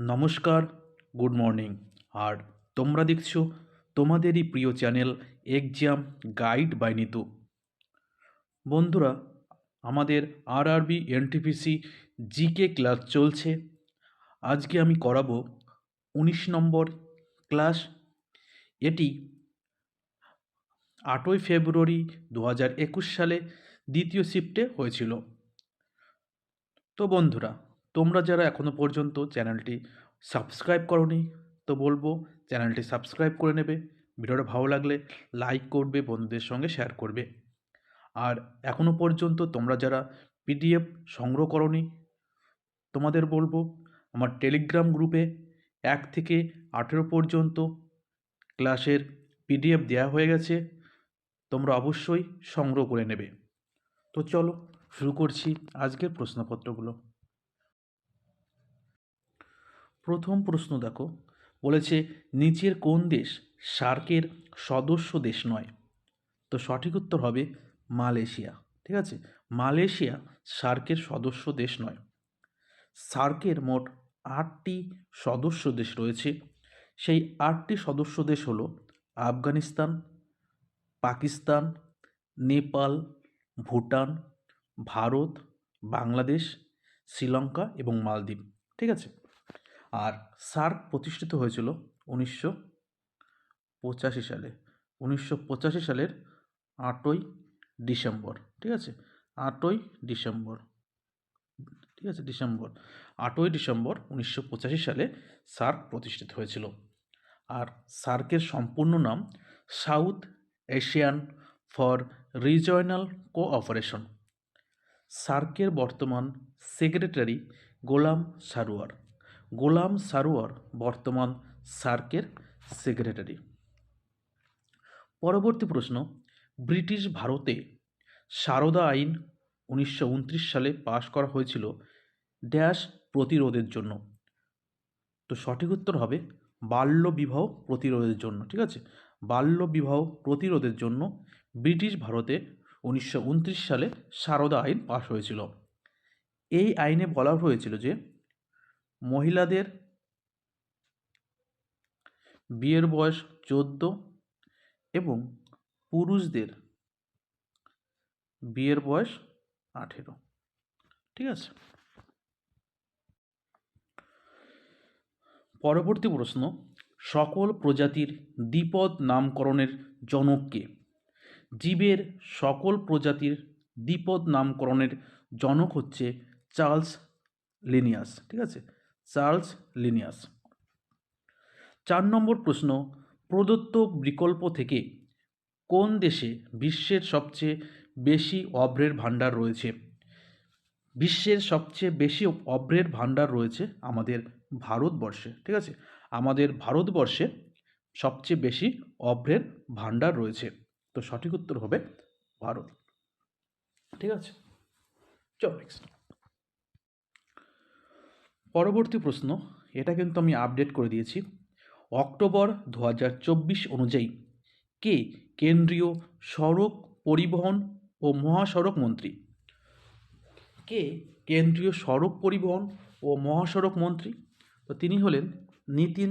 নমস্কার, good morning. আর তোমরা দেখছ তোমাদেরই প্রিয় channel exam guide by Nitu. বন্ধুরা, আমাদের আর আরবি এনটিপিসি, জিকে ক্লাস চলছে। আজকে আমি করাবো উনিশ নম্বর ক্লাস। এটি আটই ফেব্রুয়ারি দু হাজার একুশ সালে দ্বিতীয় শিফটে হয়েছিল। তো বন্ধুরা তোমরা যারা এখনও পর্যন্ত চ্যানেলটি সাবস্ক্রাইব করনি, তো বলব চ্যানেলটি সাবস্ক্রাইব করে নেবে। ভিডিওটা ভালো লাগলে লাইক করবে, বন্ধুদের সঙ্গে শেয়ার করবে। আর এখনও পর্যন্ত তোমরা যারা পিডিএফ সংগ্রহ করনি, তোমাদের বলব আমার টেলিগ্রাম গ্রুপে এক থেকে আঠেরো পর্যন্ত ক্লাসের পিডিএফ দেওয়া হয়ে গেছে, তোমরা অবশ্যই সংগ্রহ করে নেবে। তো চলো শুরু করছি আজকের প্রশ্নপত্রগুলো। প্রথম প্রশ্ন দেখো। বলেছে, নিচের কোন দেশ সার্কের সদস্য দেশ নয়? তো সঠিক উত্তর হবে মালয়েশিয়া। ঠিক আছে? মালয়েশিয়া সার্কের সদস্য দেশ নয়। সার্কের মোট আটটি সদস্য দেশ রয়েছে। সেই আটটি সদস্য দেশ হলো আফগানিস্তান, পাকিস্তান, নেপাল, ভুটান, ভারত, বাংলাদেশ, শ্রীলঙ্কা এবং মালদ্বীপ। ঠিক আছে? আর সার্ক প্রতিষ্ঠিত হয়েছিল উনিশশো পঁচাশি সালে। উনিশশো পঁচাশি সালের আটই ডিসেম্বর, ঠিক আছে? আটই ডিসেম্বর, ঠিক আছে? ডিসেম্বর। আটই ডিসেম্বর উনিশশো পঁচাশি সালে সার্ক প্রতিষ্ঠিত হয়েছিল। আর সার্কের সম্পূর্ণ নাম South Asian for regional cooperation. সার্কের বর্তমান সেক্রেটারি গোলাম সারোয়ার। গোলাম সারোয়ার বর্তমান সার্কের সেক্রেটারি। পরবর্তী প্রশ্ন, ব্রিটিশ ভারতে সারদা আইন উনিশশো উনত্রিশ সালে পাশ করা হয়েছিল ড্যাশ প্রতিরোধের জন্য। তো সঠিক উত্তর হবে বাল্য বিবাহ প্রতিরোধের জন্য, ঠিক আছে? বাল্য বিবাহ প্রতিরোধের জন্য ব্রিটিশ ভারতে উনিশশো উনত্রিশ সালে সারদা আইন পাশ হয়েছিল। এই আইনে বলা হয়েছিল যে মহিলাদের বিয়ের বয়স চোদ্দ এবং পুরুষদের বিয়ের বয়স আঠেরো। ঠিক আছে? পরবর্তী প্রশ্ন, সকল প্রজাতির দ্বিপদ নামকরণের জনককে জীবের সকল প্রজাতির দ্বিপদ নামকরণের জনক হচ্ছে চার্লস লিনিয়াস। ঠিক আছে? Charles Linnaeus. চার নম্বর প্রশ্ন, প্রদত্ত বিকল্প থেকে কোন দেশে বিশ্বের সবচেয়ে বেশি অভ্রের ভাণ্ডার রয়েছে? বিশ্বের সবচেয়ে বেশি অভ্রের ভাণ্ডার রয়েছে আমাদের ভারতবর্ষে, ঠিক আছে? আমাদের ভারতবর্ষে সবচেয়ে বেশি অভ্রের ভাণ্ডার রয়েছে। তো সঠিক উত্তর হবে ভারত। ঠিক আছে? চল নেক্সট পরবর্তী প্রশ্ন, এটা কিন্তু আমি আপডেট করে দিয়েছি। অক্টোবর দু হাজার চব্বিশ অনুযায়ী কে কেন্দ্রীয় সড়ক পরিবহন ও মহাসড়ক মন্ত্রী? কে কেন্দ্রীয় সড়ক পরিবহন ও মহাসড়ক মন্ত্রী? তো তিনি হলেন নীতিন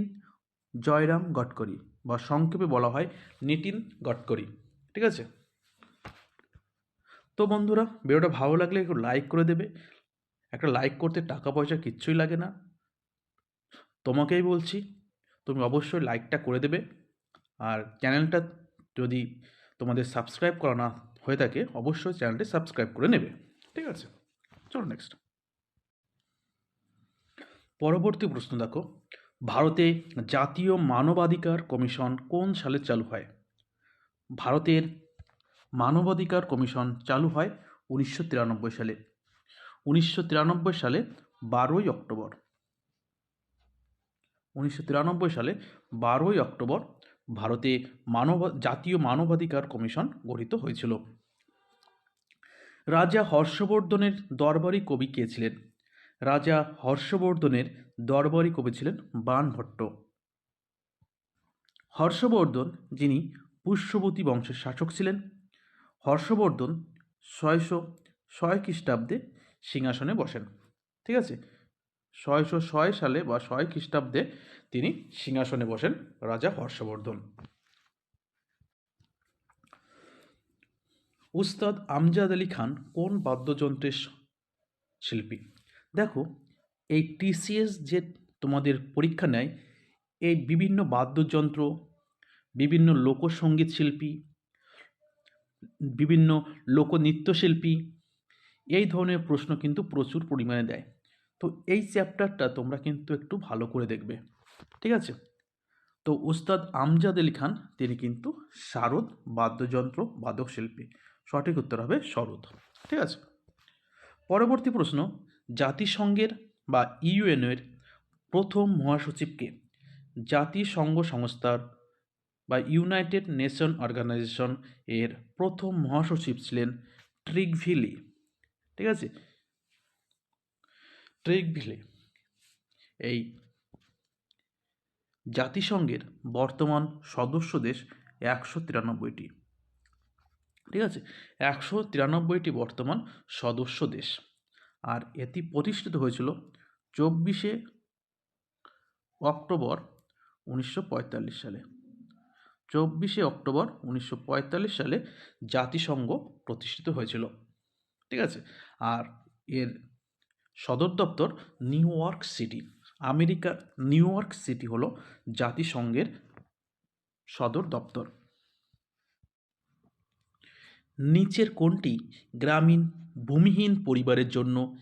জয়রাম গডকরি, বা সংক্ষেপে বলা হয় নীতিন গডকরি। ঠিক আছে? তো বন্ধুরা, ভিডিওটা ভালো লাগলে একটু লাইক করে দেবে একটা লাইক করতে টাকা পয়সা কিচ্ছুই লাগে না। তোমাকেই বলছি, তুমি অবশ্যই লাইকটা করে দেবে। আর চ্যানেলটা যদি তোমাদের সাবস্ক্রাইব করা না হয়ে থাকে, অবশ্যই চ্যানেলটি সাবস্ক্রাইব করে নেবে। ঠিক আছে? চলো নেক্সট পরবর্তী প্রশ্ন দেখো, ভারতে জাতীয় মানবাধিকার কমিশন কোন সালে চালু হয়? ভারতের মানবাধিকার কমিশন চালু হয় উনিশশো তিরানব্বই সালে। উনিশশো তিরানব্বই সালে বারোই অক্টোবর। উনিশশো তিরানব্বই সালে বারোই অক্টোবর ভারতে মানব, জাতীয় মানবাধিকার কমিশন গঠিত হয়েছিল। রাজা হর্ষবর্ধনের দরবারি কবি কে ছিলেন? রাজা হর্ষবর্ধনের দরবারি কবি ছিলেন বাণভট্ট হর্ষবর্ধন যিনি পুষ্যবতী বংশের শাসক ছিলেন, হর্ষবর্ধন ছয়শো ছয় খ্রিস্টাব্দে সিংহাসনে বসেন। ঠিক আছে? ছয়শো ছয় সালে বা ছয় খ্রিস্টাব্দে তিনি সিংহাসনে বসেন রাজা হর্ষবর্ধন। উস্তাদ আমজাদ আলী খান কোন বাদ্যযন্ত্রের শিল্পী? দেখো, এই টিসিএস যে তোমাদের পরীক্ষা নেয়, এই বিভিন্ন বাদ্যযন্ত্র, বিভিন্ন লোকসঙ্গীত শিল্পী, বিভিন্ন লোকনৃত্যশিল্পী এই ধরনের প্রশ্ন কিন্তু প্রচুর পরিমাণে দেয়। তো এই চ্যাপ্টারটা তোমরা কিন্তু একটু ভালো করে দেখবে। ঠিক আছে? তো উস্তাদ আমজাদ আলী খান, তিনি কিন্তু শারদ বাদ্যযন্ত্র বাদক শিল্পী। সঠিক উত্তর হবে শরৎ ঠিক আছে? পরবর্তী প্রশ্ন, জাতিসংঘের বা ইউএনএর প্রথম মহাসচিবকে জাতিসংঘ সংস্থার বা ইউনাইটেড নেশন অর্গানাইজেশন এর প্রথম মহাসচিব ছিলেন ট্রিগভিলি ঠিক আছে? ট্রিগভিলি এই জাতিসংঘের বর্তমান সদস্য দেশ একশো তিরানব্বইটি। ঠিক আছে? একশো তিরানব্বইটি বর্তমান সদস্য দেশ। আর এটি প্রতিষ্ঠিত হয়েছিল চব্বিশে অক্টোবর উনিশশো পঁয়তাল্লিশ সালে। চব্বিশে অক্টোবর উনিশশো পঁয়তাল্লিশ সালে জাতিসংঘ প্রতিষ্ঠিত হয়েছিল। ঠিক আছে? আর এর সদর দপ্তর নিউ ইয়র্ক সিটি। আমেরিকার নিউ ইয়র্ক সিটি হলো জাতিসংঘের সদর দপ্তর। নিচের কোনটি গ্রামীণ ভূমিহীন পরিবারের জন্য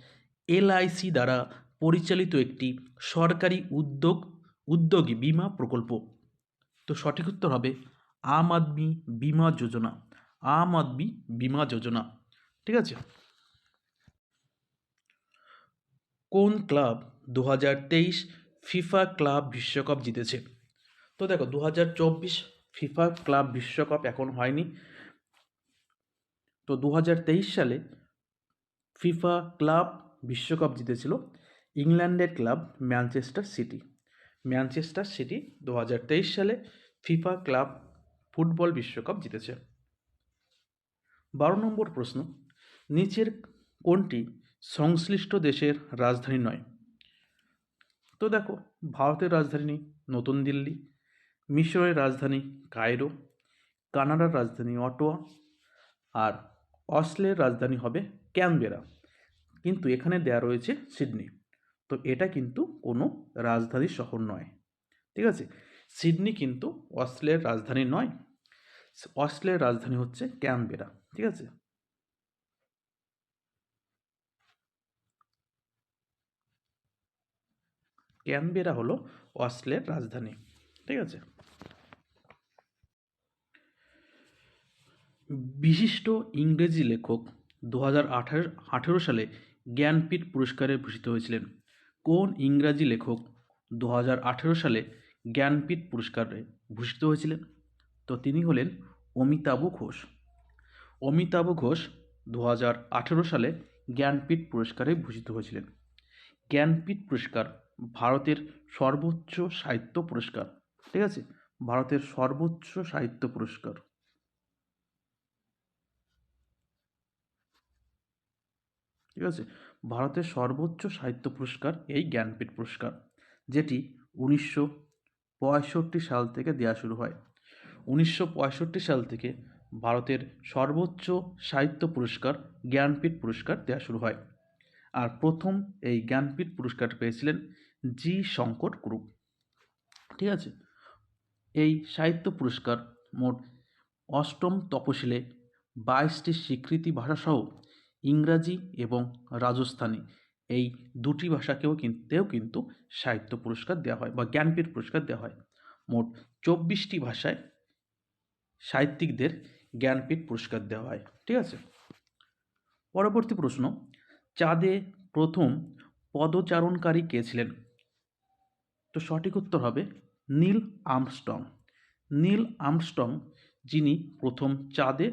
এলআইসি দ্বারা পরিচালিত একটি সরকারি উদ্যোগ, উদ্যোগী বিমা প্রকল্প। তো সঠিক উত্তর হবে আম আদমি বীমা যোজনা। আম আদমি বীমা যোজনা। ঠিক আছে? কোন ক্লাব দু হাজার তেইশ ফিফা ক্লাব বিশ্বকাপ জিতেছে? তো দেখো দু হাজার চব্বিশ ফিফা ক্লাব বিশ্বকাপ এখন হয়নি। তো দু হাজার তেইশ সালে ফিফা ক্লাব বিশ্বকাপ জিতেছিল ইংল্যান্ডের club Manchester City. Manchester City দু হাজার তেইশ সালে ফিফা ক্লাব ফুটবল বিশ্বকাপ জিতেছে। বারো নম্বর প্রশ্ন নিচের কোনটি সংশ্লিষ্ট দেশের রাজধানী নয়। তো দেখো, ভারতের রাজধানী নতুন দিল্লি, মিশরের রাজধানী কায়রো, কানাডার রাজধানী অটোয়া, আর অস্ট্রেলিয়ার রাজধানী হবে ক্যানবেরা। কিন্তু এখানে দেয়া রয়েছে সিডনি। তো এটা কিন্তু কোনো রাজধানী শহর নয়। ঠিক আছে? সিডনি কিন্তু অস্ট্রেলিয়ার রাজধানী নয়। অস্ট্রেলিয়ার রাজধানী হচ্ছে ক্যানবেরা। ঠিক আছে? ক্যানবেরা হলো অস্ট্রেলিয়ার রাজধানী, ঠিক আছে? বিশিষ্ট ইংরেজি লেখক দু হাজার আঠেরো সালে জ্ঞানপীঠ পুরস্কারে ভূষিত হয়েছিলেন। কোন ইংরাজি লেখক দু হাজার আঠেরো সালে জ্ঞানপীঠ পুরস্কারে ভূষিত হয়েছিলেন? তো তিনি হলেন অমিতাভ ঘোষ। অমিতাভ ঘোষ দু হাজার আঠেরো সালে জ্ঞানপীঠ পুরস্কারে ভূষিত হয়েছিলেন। জ্ঞানপীঠ পুরস্কার ভারতের সর্বোচ্চ সাহিত্য পুরস্কার। ঠিক আছে? ভারতের সর্বোচ্চ সাহিত্য পুরস্কার। ঠিক আছে? ভারতের সর্বোচ্চ সাহিত্য পুরস্কার এই জ্ঞানপীঠ পুরস্কার, যেটি উনিশশো পঁয়ষট্টি সাল থেকে দেওয়া শুরু হয়। উনিশশো পঁয়ষট্টি সাল থেকে ভারতের সর্বোচ্চ সাহিত্য পুরস্কার, জ্ঞানপীঠ পুরস্কার দেওয়া শুরু হয়। আর প্রথম এই জ্ঞানপীঠ পুরস্কার পেয়েছিলেন জি শঙ্কর গ্রুপ ঠিক আছে? এই সাহিত্য পুরস্কার মোট অষ্টম তপশিলে বাইশটি স্বীকৃতি ভাষাসহ ইংরাজি এবং রাজস্থানী এই দুটি ভাষাকেও কিনতেও কিন্তু সাহিত্য পুরস্কার দেওয়া হয় বা জ্ঞানপীঠ পুরস্কার দেওয়া হয়। মোট চব্বিশটি ভাষায় সাহিত্যিকদের জ্ঞানপীঠ পুরস্কার দেওয়া হয়। ঠিক আছে? পরবর্তী প্রশ্ন, চাঁদে প্রথম পদচারণকারী কে ছিলেন? তো সঠিক উত্তর হবে নীল আর্মস্ট্রং নীল আর্মস্ট্রং যিনি প্রথম চাঁদে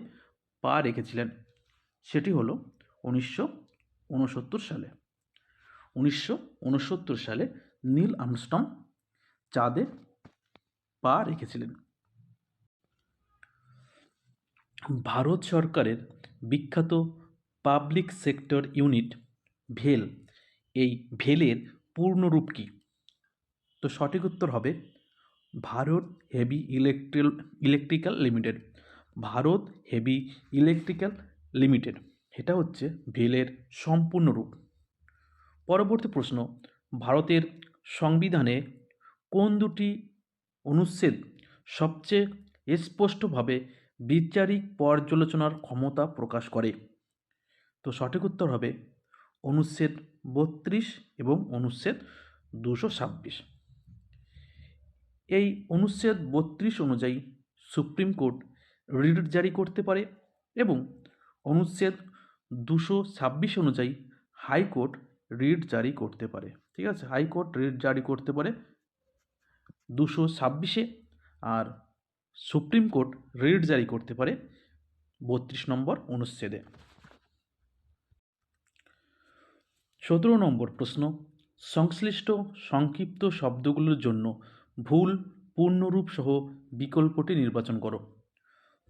পা রেখেছিলেন, সেটি হলো উনিশশো উনসত্তর সালে। উনিশশো উনসত্তর সালে নীল আর্মস্ট্রং চাঁদে পা রেখেছিলেন। ভারত সরকারের বিখ্যাত পাবলিক সেক্টর ইউনিট ভেল, এই ভেলের পূর্ণরূপ কী? তো সঠিক উত্তর হবে Bharat heavy electrical, electrical limited. Bharat heavy electrical limited. এটা হচ্ছে ভেলের সম্পূর্ণ রূপ। পরবর্তী প্রশ্ন, ভারতের সংবিধানে কোন দুটি অনুচ্ছেদ সবচেয়ে স্পষ্টভাবে বিচারিক পর্যালোচনার ক্ষমতা প্রকাশ করে? তো সঠিক উত্তর হবে অনুচ্ছেদ বত্রিশ এবং অনুচ্ছেদ দুশো ছাব্বিশ। এই অনুচ্ছেদ বত্রিশ অনুযায়ী সুপ্রিম কোর্ট রিট জারি করতে পারে এবং অনুচ্ছেদ দুশো ছাব্বিশ অনুযায়ী হাইকোর্ট রিট জারি করতে পারে। ঠিক আছে? হাইকোর্ট রিট জারি করতে পারে দুশো ছাব্বিশে আর সুপ্রিম কোর্ট রিট জারি করতে পারে বত্রিশ নম্বর অনুচ্ছেদে। সতেরো নম্বর প্রশ্ন, সংশ্লিষ্ট সংক্ষিপ্ত শব্দগুলোর জন্য ভুল পূর্ণরূপ সহ বিকল্পটি নির্বাচন করো।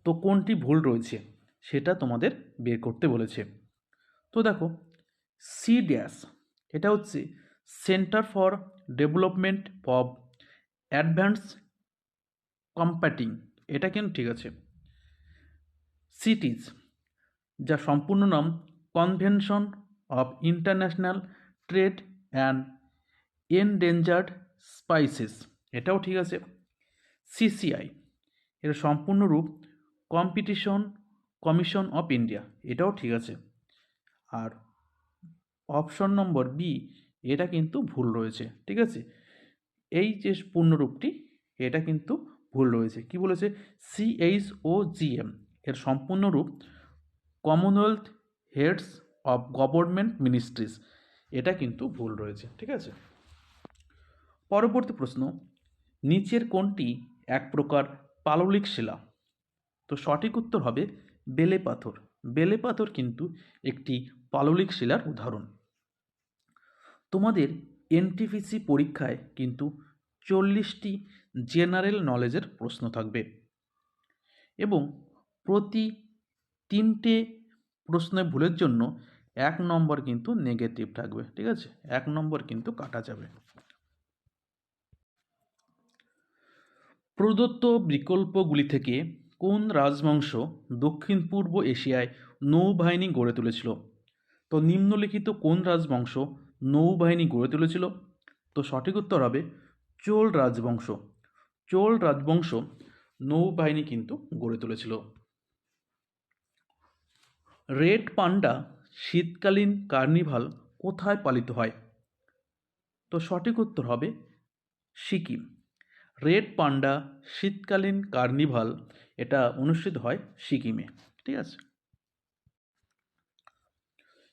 তো কোনটি ভুল রয়েছে সেটা তোমাদের বের করতে বলেছে। তো দেখো সি ড্যাশ এটা হচ্ছে centre for development of advance computing এটা কিন্তু ঠিক আছে? সিটিজ যা সম্পূর্ণ নাম convention of international trade and endangered species এটাও ঠিক আছে। সিসিআই এর সম্পূর্ণ রূপ কম্পিটিশন কমিশন অফ ইন্ডিয়া এটাও ঠিক আছে। আর অপশন নম্বর বি এটা কিন্তু ভুল রয়েছে, ঠিক আছে? এই যে পূর্ণরূপটি, এটা কিন্তু ভুল রয়েছে। কি বলেছে? সিএইচ ও জিএম এর সম্পূর্ণ রূপ Commonwealth heads of government ministries এটা কিন্তু ভুল রয়েছে, ঠিক আছে? পরবর্তী প্রশ্ন নিচের কোনটি এক প্রকার পাললিক শিলা। তো সঠিক উত্তর হবে বেলে পাথর। বেলে পাথর কিন্তু একটি পাললিক শিলার উদাহরণ। তোমাদের এনটিপিসি পরীক্ষায় কিন্তু চল্লিশটি জেনারেল নলেজের প্রশ্ন থাকবে। এবং প্রতি তিনটে প্রশ্নে ভুলের জন্য এক নম্বর কিন্তু নেগেটিভ থাকবে, ঠিক আছে? এক নম্বর কিন্তু কাটা যাবে। প্রদত্ত বিকল্পগুলি থেকে কোন রাজবংশ দক্ষিণ পূর্ব এশিয়ায় নৌবাহিনী গড়ে তুলেছিল? তো নিম্নলিখিত কোন রাজবংশ নৌবাহিনী গড়ে তুলেছিল? তো সঠিক উত্তর হবে চোল রাজবংশ। চোল রাজবংশ নৌবাহিনী কিন্তু গড়ে তুলেছিল। রেড পান্ডা শীতকালীন কার্নিভাল কোথায় পালিত হয়? তো সঠিক উত্তর হবে সিকিম। রেড পান্ডা শীতকালীন কার্নিভাল, এটা অনুষ্ঠিত হয় সিকিমে, ঠিক আছে?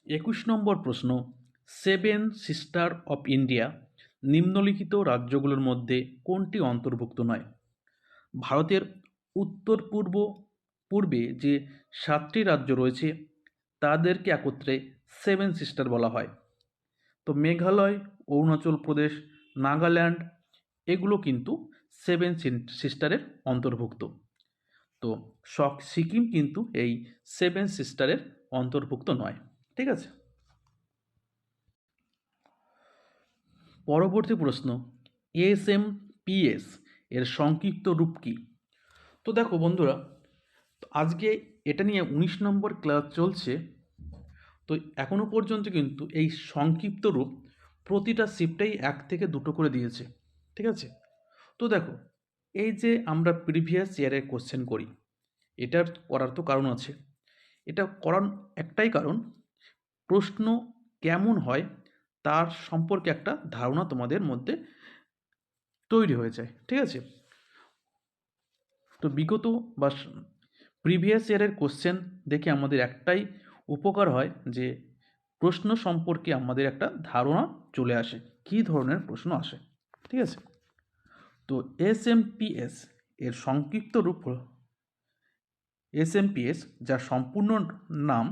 একুশ নম্বর প্রশ্ন, সেভেন সিস্টার অফ ইন্ডিয়া, নিম্নলিখিত রাজ্যগুলোর মধ্যে কোনটি অন্তর্ভুক্ত নয়? ভারতের উত্তর পূর্ব, পূর্বে যে সাতটি রাজ্য রয়েছে, তাদেরকে একত্রে সেভেন সিস্টার বলা হয়। তো মেঘালয়, অরুণাচল প্রদেশ, নাগাল্যান্ড, এগুলো কিন্তু সেভেন সিস্টারের অন্তর্ভুক্ত। তো শক সিকিম কিন্তু এই সেভেন সিস্টারের অন্তর্ভুক্ত নয়, ঠিক আছে? পরবর্তী প্রশ্ন, এস এম পিএস এর সংক্ষিপ্ত রূপ কী? তো দেখো বন্ধুরা আজকে এটা নিয়ে উনিশ নম্বর ক্লাস চলছে, তো এখনও পর্যন্ত কিন্তু এই সংক্ষিপ্ত রূপ প্রতিটা শিফটেই এক থেকে দুটো করে দিয়েছে, ঠিক আছে? তো দেখো, এই যে আমরা প্রিভিয়াস ইয়ারের কোশ্চেন করি, এটার করার তো কারণ আছে। এটা করার একটাই কারণ, প্রশ্ন কেমন হয় তার সম্পর্কে একটা ধারণা তোমাদের মধ্যে তৈরি হয়ে যায়, ঠিক আছে? তো বিগত বা প্রিভিয়াস ইয়ারের কোশ্চেন দেখে আমাদের একটাই উপকার হয় যে, প্রশ্ন সম্পর্কে আমাদের একটা ধারণা চলে আসে, কী ধরনের প্রশ্ন আসে, ঠিক আছে? তো এস এম পি এস এর সংক্ষিপ্ত রূপ এস এম পি এস, যার সম্পূর্ণ নাম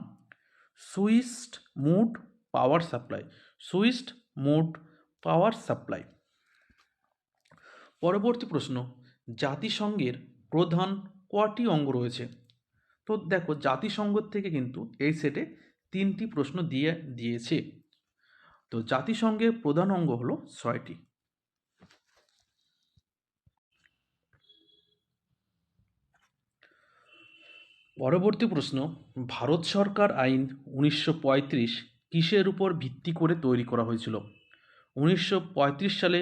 switched mode power supply switched mode power supply. পরবর্তী প্রশ্ন, জাতিসংঘের প্রধান কটি অঙ্গ রয়েছে? তো দেখো, জাতিসংঘ থেকে কিন্তু এই সেটে তিনটি প্রশ্ন দিয়ে দিয়েছে। তো জাতিসংঘের প্রধান অঙ্গ হলো ছয়টি। পরবর্তী প্রশ্ন, ভারত সরকার আইন উনিশশো পঁয়ত্রিশ কিসের উপর ভিত্তি করে তৈরি করা হয়েছিল? উনিশশো পঁয়ত্রিশ সালে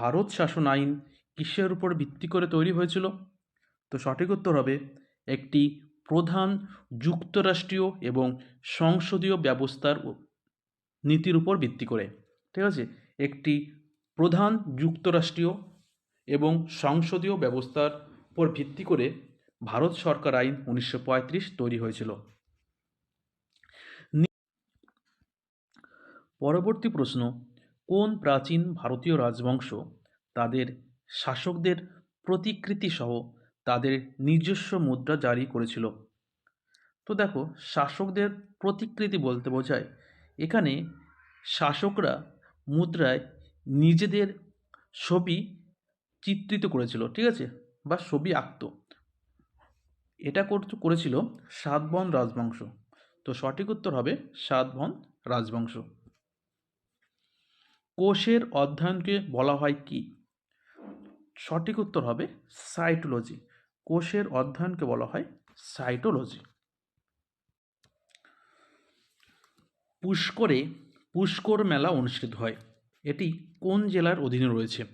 ভারত শাসন আইন কিসের উপর ভিত্তি করে তৈরি হয়েছিল? তো সঠিক উত্তর হবে, একটি প্রধান যুক্তরাষ্ট্রীয় এবং সংসদীয় ব্যবস্থার নীতির উপর ভিত্তি করে, ঠিক আছে? একটি প্রধান যুক্তরাষ্ট্রীয় এবং সংসদীয় ব্যবস্থার উপর ভিত্তি করে ভারত সরকার আইন উনিশশো পঁয়ত্রিশ তৈরি হয়েছিল। পরবর্তী প্রশ্ন, কোন প্রাচীন ভারতীয় রাজবংশ তাদের শাসকদের প্রতিকৃতি সহ তাদের নিজস্ব মুদ্রা জারি করেছিল? তো দেখো, শাসকদের প্রতিকৃতি বলতে বোঝায়, এখানে শাসকরা মুদ্রায় নিজেদের ছবি চিত্রিত করেছিল, ঠিক আছে? বা ছবি আঁকতো। এটা করেছিল সাতবন রাজবংশ। তো সঠিক উত্তর হবে সাতবন রাজবংশ। কোষের অধ্যয়নকে বলা হয় কি? সঠিক উত্তর হবে সাইটোলজি। কোষের অধ্যয়নকে বলা হয় সাইটোলজি। পুষ্করে পুষ্কর মেলা অনুষ্ঠিত হয়। এটি কোন জেলার অধীনে রয়েছে?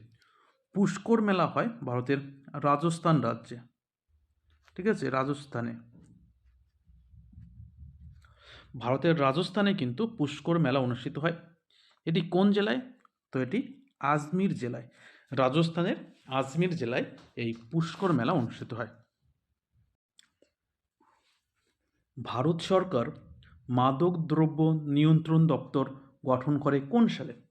পুষ্কর মেলা হয় ভারতের রাজস্থান রাজ্যে। ঠিক আছে? রাজস্থানে। ভারতের রাজস্থানে কিন্তু পুষ্কর মেলা অনুষ্ঠিত হয়। এটি কোন জেলায়? তো এটি আজমির জেলায়। রাজস্থানের আজমির জেলায় এই পুষ্কর মেলা অনুষ্ঠিত হয়। ভারত সরকার মাদক দ্রব্য নিয়ন্ত্রণ দপ্তর গঠন করে কোন সালে?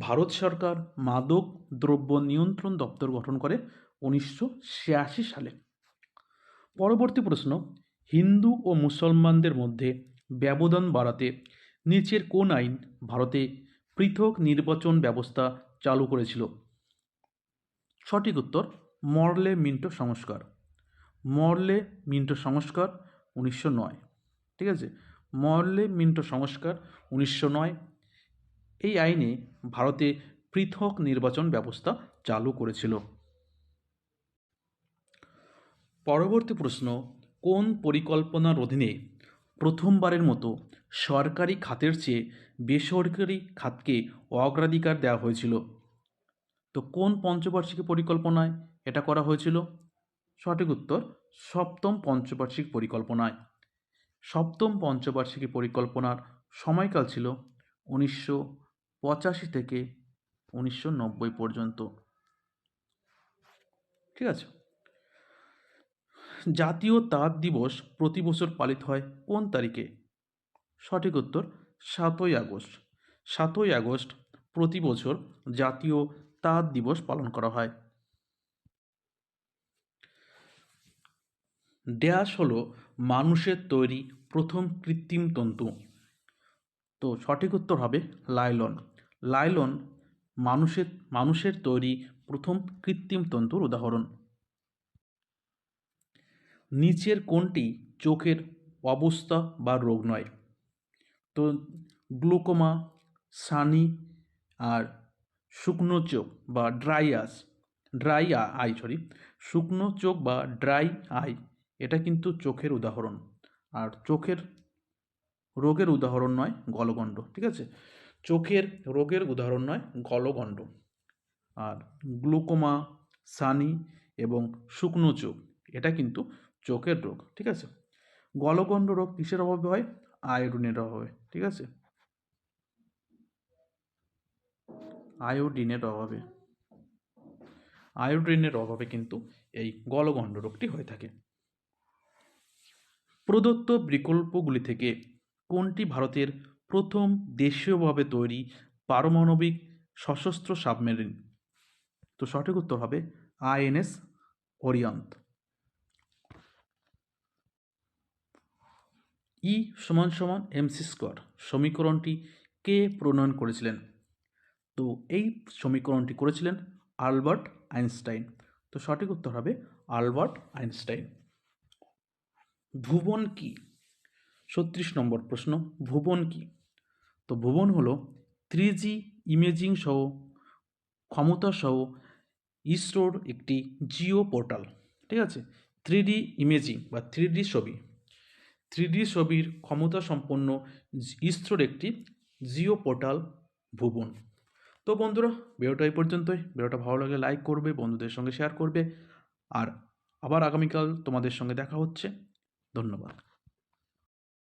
ভারত সরকার মাদক দ্রব্য নিয়ন্ত্রণ দপ্তর গঠন করে উনিশশো ছিয়াশি সালে। পরবর্তী প্রশ্ন, হিন্দু ও মুসলমানদের মধ্যে ব্যবধান বাড়াতে নিচের কোন আইন ভারতে পৃথক নির্বাচন ব্যবস্থা চালু করেছিল? সঠিক উত্তর, মরলে মিন্টো সংস্কার। মরলে মিন্টো সংস্কার উনিশশো নয়। ঠিক আছে? মরলে মিন্টো সংস্কার উনিশশো নয়। এই আইনে ভারতে পৃথক নির্বাচন ব্যবস্থা চালু করেছিল। পরবর্তী প্রশ্ন, কোন পরিকল্পনার অধীনে প্রথমবারের মতো সরকারি খাতের চেয়ে বেসরকারি খাতকে অগ্রাধিকার দেওয়া হয়েছিল? তো কোন পঞ্চবার্ষিকী পরিকল্পনায় এটা করা হয়েছিল? সঠিক উত্তর, সপ্তম পঞ্চবার্ষিক পরিকল্পনায়। সপ্তম পঞ্চবার্ষিকী পরিকল্পনার সময়কাল ছিল উনিশশো পঁচাশি থেকে উনিশশো নব্বই পর্যন্ত। ঠিক আছে? জাতীয় তাঁত দিবস প্রতি বছর পালিত হয় কোন তারিখে? সঠিক উত্তর, সাতই আগস্ট। সাতই আগস্ট প্রতি বছর জাতীয় তাঁত দিবস পালন করা হয়। ড্যাশ হলো মানুষের তৈরি প্রথম কৃত্রিম তন্তু। তো সঠিক উত্তর হবে লাইলন। লাইলন মানুষের মানুষের তৈরি প্রথম কৃত্রিম তন্তুর উদাহরণ। নিচের কোনটি চোখের অবস্থা বা রোগ নয়। তো গ্লুকোমা, সানি আর শুকনো চোখ বা dry eyes dry eye sorry শুকনো চোখ বা ড্রাই আই, এটা কিন্তু চোখের উদাহরণ। আর চোখের রোগের উদাহরণ নয়, গলগণ্ড, ঠিক আছে? চোখের রোগের উদাহরণ নয়, গলগণ্ড। আর গ্লুকোমা, সানি এবং শুকনো চোখ, এটা কিন্তু চোখের রোগ, ঠিক আছে? গলগণ্ড রোগ কিসের অভাবে হয়? আয়োডিনের অভাবে, ঠিক আছে? আয়োডিনের অভাবে। আয়োডিনের অভাবে কিন্তু এই গলগণ্ড রোগটি হয়ে থাকে। প্রদত্ত বিকল্পগুলি থেকে কোনটি ভারতের প্রথম দেশীয়ভাবে তৈরি পারমাণবিক সশস্ত্র সাবমেরিন? তো সঠিক উত্তর হবে আইএনএস ওরিয়ন্ত ই সমান সমান এমসি স্কোয়ার সমীকরণটি কে প্রণয়ন করেছিলেন? তো এই সমীকরণটি করেছিলেন আলবার্ট আইনস্টাইন। তো সঠিক উত্তর হবে আলবার্ট আইনস্টাইন। ভুবন কি? ছত্রিশ নম্বর প্রশ্ন, ভুবন কি? তো ভুবন হলো থ্রি জি ইমেজিং সহ, ক্ষমতা সহ ইসরোর একটি জিও পোর্টাল, ঠিক আছে? থ্রি ডি ইমেজিং বা থ্রি ডি ছবি। থ্রি ডি ছবির ক্ষমতা সম্পন্ন ইসরোর একটি জিও পোর্টাল ভুবন। তো বন্ধুরা, ভিডিওটা এই পর্যন্তই। ভিডিওটা ভালো লাগে লাইক করবে, বন্ধুদের সঙ্গে শেয়ার করবে। আর আবার আগামীকাল তোমাদের সঙ্গে দেখা হচ্ছে। ধন্যবাদ।